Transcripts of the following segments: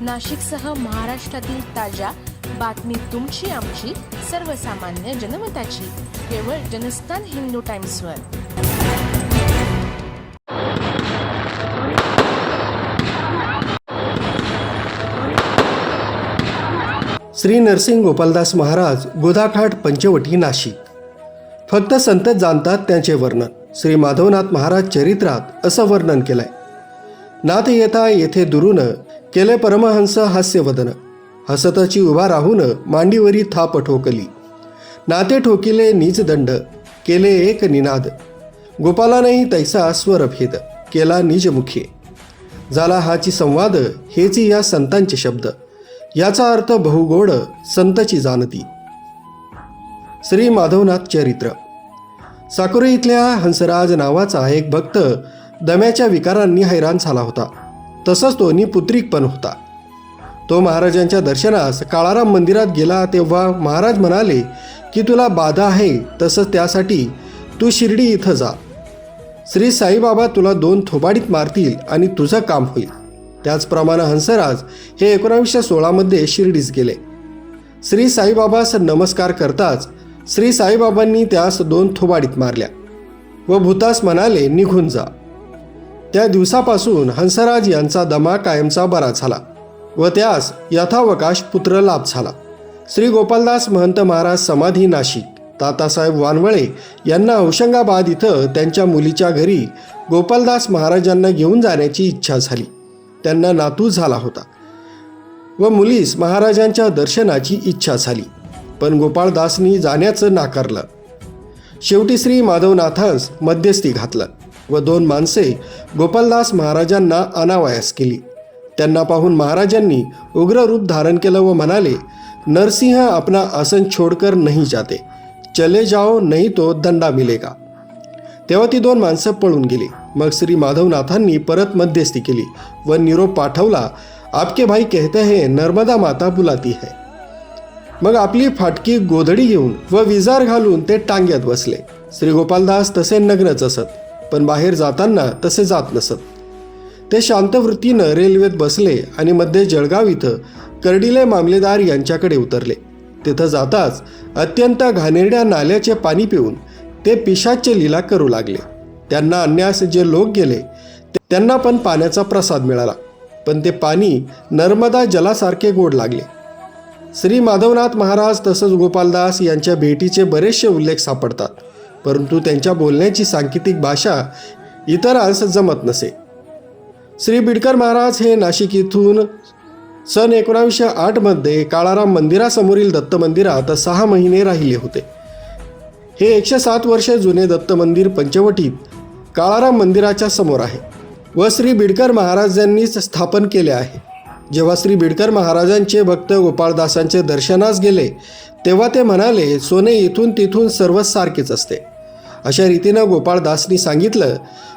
नाशिकसह महाराष्ट्रातील ताज्या बातमी तुमची आमची सर्वसामान्य जनमताची. केवळ जनस्थान हिंदू टाइम्सवर. श्री नरसिंग गोपालदास महाराज गोदाघाट पंचवटी नाशिक. फक्त संतच जाणतात त्यांचे वर्णन. श्री माधवनाथ महाराज चरित्रात असं वर्णन केलंय. नाथ येता येथे दुरून केले परमहंस हास्यवदन. हसतची उभा राहून मांडीवरी थाप ठोकली. नाते ठोकिले निज दंड केले एक निनाद. गोपालानेही तैसा स्वरभेद केला निजमुखी झाला हाची संवाद हेची या संतांचे शब्द. याचा अर्थ बहुगोड संतची जाणती. श्री माधवनाथ चरित्र. साकुरे इथल्या हंसराज नावाचा एक भक्त दम्याच्या विकारांनी हैराण झाला होता. तसंच तो निपुत्रिक पण होता. तो महाराजांच्या दर्शनास काळाराम मंदिरात गेला तेव्हा महाराज म्हणाले की तुला बाधा आहे तसंच त्यासाठी तू शिर्डी इथं जा. श्री साईबाबा तुला दोन थोबाडीत मारतील आणि तुझं काम होईल. त्याचप्रमाणे हंसराज हे एकोणावीसशे सोळामध्ये शिर्डीस गेले. श्री साईबाबास नमस्कार करताच श्री साईबाबांनी त्यास दोन थोबाडीत मारल्या व भूतास म्हणाले निघून जा. त्या दिवसापासून हंसराज यांचा दमा कायमचा बरा झाला व त्यास यथावकाश पुत्र लाभ झाला. श्री गोपालदास महंत महाराज समाधी नाशिक तातासाहेब वानवळे यांना औशंगाबाद इथं त्यांच्या मुलीच्या घरी गोपालदास महाराजांना घेऊन जाण्याची इच्छा झाली. त्यांना नातू झाला होता व मुलीस महाराजांच्या दर्शनाची इच्छा झाली. पण गोपाळदासनी जाण्याचं नाकारलं. शेवटी श्री माधवनाथांस मध्यस्थी घातलं. व दोन माणसे गोपालदास महाराजांना अनावयास केली. त्यांना पाहून महाराजांनी उग्र रूप धारण केलं व म्हणाले नरसिंह अपना आसन छोडकर नहीं जाते. चले जाओ नहीं तो दंडा मिलेगा. तेव्हा ती दोन माणसं पळून गेली. मग श्री माधवनाथांनी परत मध्यस्थी केली व निरोप पाठवला आपके भाई कहते हैं नर्मदा माता बुलाती है. मग आपली फाटकी गोधडी घेऊन व विजार घालून ते टांग्यात बसले. श्री गोपालदास तसे नग्नच असत. पण बाहेर जाताना तसे जात नसत. ते शांत वृत्तीनं रेल्वेत बसले आणि मध्ये जळगाव इथं कर्डिले मामलेदार यांच्याकडे उतरले. तिथं जाताच अत्यंत घाणेरड्या नाल्याचे पाणी पिऊन ते पिशाचे लीला करू लागले. त्यांना अन्यास जे लोक गेले ते- त्यांना पण पाण्याचा प्रसाद मिळाला. पण ते पाणी नर्मदा जलासारखे गोड लागले. श्री माधवनाथ महाराज तसंच गोपालदास यांच्या भेटीचे बरेचसे उल्लेख सापडतात. परंतु त्यांच्या बोलण्याची सांकेतिक भाषा इतरांस जमत नसे. श्री बिडकर महाराज हे नाशिक इथून सन एकोणावीसशे आठमध्ये काळाराम मंदिरासमोरील दत्त मंदिरात सहा महिने राहिले होते. हे एकशे सात वर्षे जुने दत्त मंदिर पंचवटीत काळाराम मंदिराच्या समोर आहे व श्री बिडकर महाराजांनीच स्थापन केले आहे. जेव्हा श्री बिडकर महाराजांचे भक्त गोपाळदासांचे दर्शनास गेले तेव्हा ते म्हणाले सोने इथून तिथून सर्वच सारखेच असते. अशा रीतीनं गोपाळदासनी सांगितलं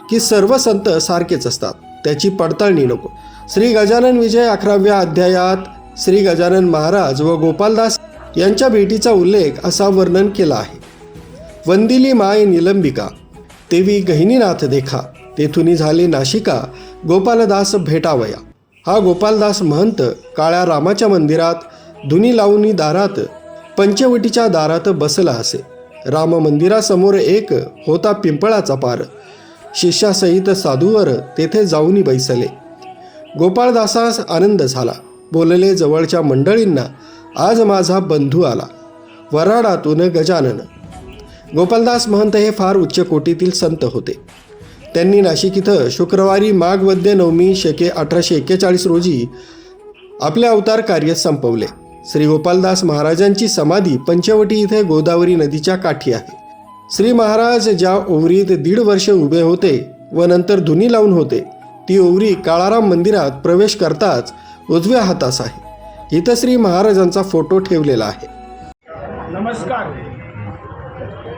की सर्व संत सारखेच असतात. त्याची पडताळणी नको. श्री गजानन विजय अकराव्या अध्यायात श्री गजानन महाराज व गोपालदास यांच्या भेटीचा उल्लेख असा वर्णन केला आहे. वंदिली माय निलंबिका तेवी गहिनीनाथ देखा तेथुनी झाले नाशिका गोपालदास भेटावया. हा गोपालदास महंत काळ्या रामाच्या मंदिरात धुनी लावणी दारात पंचवटीच्या दारात बसला असे. राम मंदिरासमोर एक होता पिंपळाचा पार. शिष्यासहित साधूवर तेथे जाऊनी बैसले. गोपाळदासास आनंद झाला. बोलले जवळच्या मंडळींना आज माझा बंधू आला. वराडातून गजानन. गोपालदास महंत हे फार उच्च कोटीतील संत होते. त्यांनी नाशिक इथं शुक्रवारी माघ वद्य नवमी शके अठराशे एक्केचाळीस रोजी आपले अवतार कार्य संपवले. श्री गोपालदास महाराजांची समाधी पंचवटी इथे गोदावरी नदीच्या काठी आहे. श्री महाराज ज्या ओवरीत दीड वर्ष उभे होते व नंतर धुनी लावून होते ती ओवरी काळाराम मंदिरात प्रवेश करताच उजव्या हातास आहे. इथं श्री महाराजांचा फोटो ठेवलेला आहे. नमस्कार.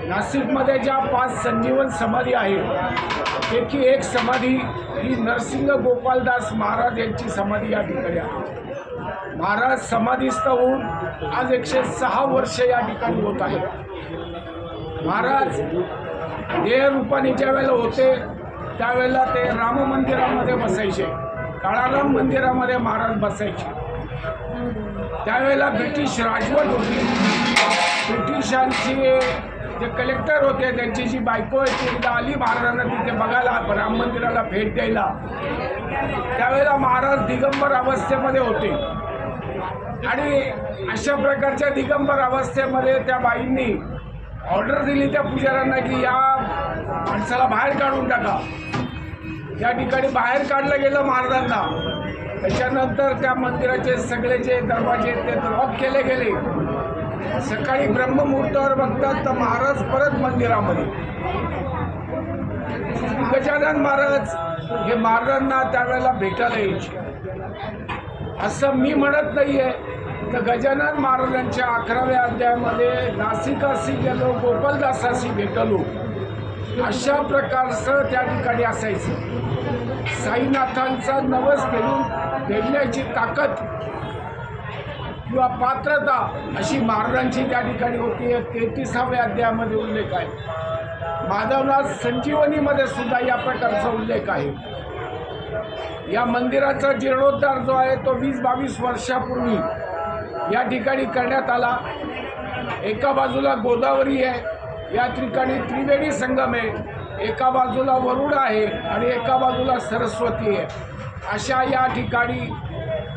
नाशिकमध्ये ज्या पाच संजीवन समाधी आहेत त्याची एक समाधी ही नरसिंह गोपालदास महाराज यांची समाधी या ठिकाणी आहे. महाराज समाधीस्थ होऊन आज एकशे सहा वर्ष या ठिकाणी होत आहे. महाराज देह रूपाने ज्या वेळेला होते त्यावेळेला ते राम मंदिरामध्ये बसायचे. काळाराम मंदिरामध्ये महाराज बसायचे. त्यावेळेला ब्रिटिश राजवट होती. ब्रिटिशांची जे कलेक्टर होते त्यांची जी बायको आहे ती एकदा आली महाराजांना तिथे बघायला राम मंदिराला भेट द्यायला. त्यावेळेला महाराज दिगंबर अवस्थेमध्ये होते. आणि अशा प्रकारच्या दिगंबर अवस्थेमध्ये त्या बाईंनी ऑर्डर दिली त्या पुजाऱ्यांना की या माणसाला बाहेर काढून टाका. त्या ठिकाणी बाहेर काढलं गेलं महाराजांना. त्याच्यानंतर त्या मंदिराचे सगळे जे दरवाजे ते लॉक केले गेले. सकाळी ब्रह्ममुहूर्तावर बघतात तर महाराज परत मंदिरामध्ये. गजानन महाराज हे महाराजांना त्यावेळेला भेटायला यायचे. असं मी म्हणत नाही आहे तर गजानन महाराजांच्या अकराव्या अध्यायामध्ये नाशिकाशी गेलो गोपालदासाशी भेटलो. अशा प्रकारचं त्या ठिकाणी असायचं. साईनाथांचा नवस फेडून भेटण्याची ताकद किंवा पात्रता अशी महाराजांची त्या ठिकाणी होती. तेहतीसाव्या अध्यायामध्ये उल्लेख आहे. माधवनाथ संजीवनीमध्ये सुद्धा या प्रकारचा उल्लेख आहे. या मंदिराचा जीर्णोद्धार जो आहे तो वीस बावीस वर्षापूर्वी या ठिकाणी करण्यात आला. एका बाजूला गोदावरी आहे या ठिकाणी त्रिवेणी संगम आहे एका बाजूला वरुड आहे आणि एका बाजूला सरस्वती आहे. अशा या ठिकाणी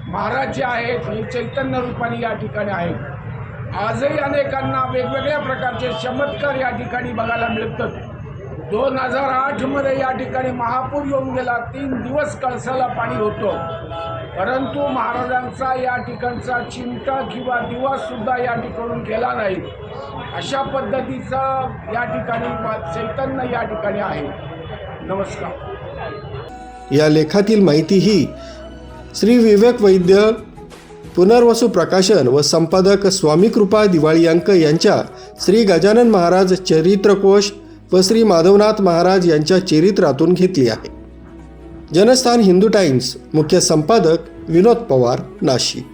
महाराज जे आहेत हे चैतन्य रूपाने या ठिकाणी आहेत. आजही अनेकांना वेगवेगळ्या प्रकारचे चमत्कार या ठिकाणी बघायला मिळतात. दोन हजार आठमध्ये या ठिकाणी महापूर येऊन गेला. तीन दिवस कळसाला पाणी होतं. परंतु महाराजांचा या ठिकाणचा चिमटा किंवा दिवासुद्धा या ठिकाणून गेला नाही. अशा पद्धतीचा या ठिकाणी चैतन्य या ठिकाणी आहे. नमस्कार. या लेखातील माहिती ही श्री विवेक वैद्य पुनर्वसू प्रकाशन व संपादक स्वामी कृपा दिवाळी अंक यांच्या श्री गजानन महाराज चरित्रकोश व श्री माधवनाथ महाराज यांच्या चरित्रातून घेतली आहे. जनस्थान हिंदू टाइम्स मुख्य संपादक विनोद पवार नाशिक.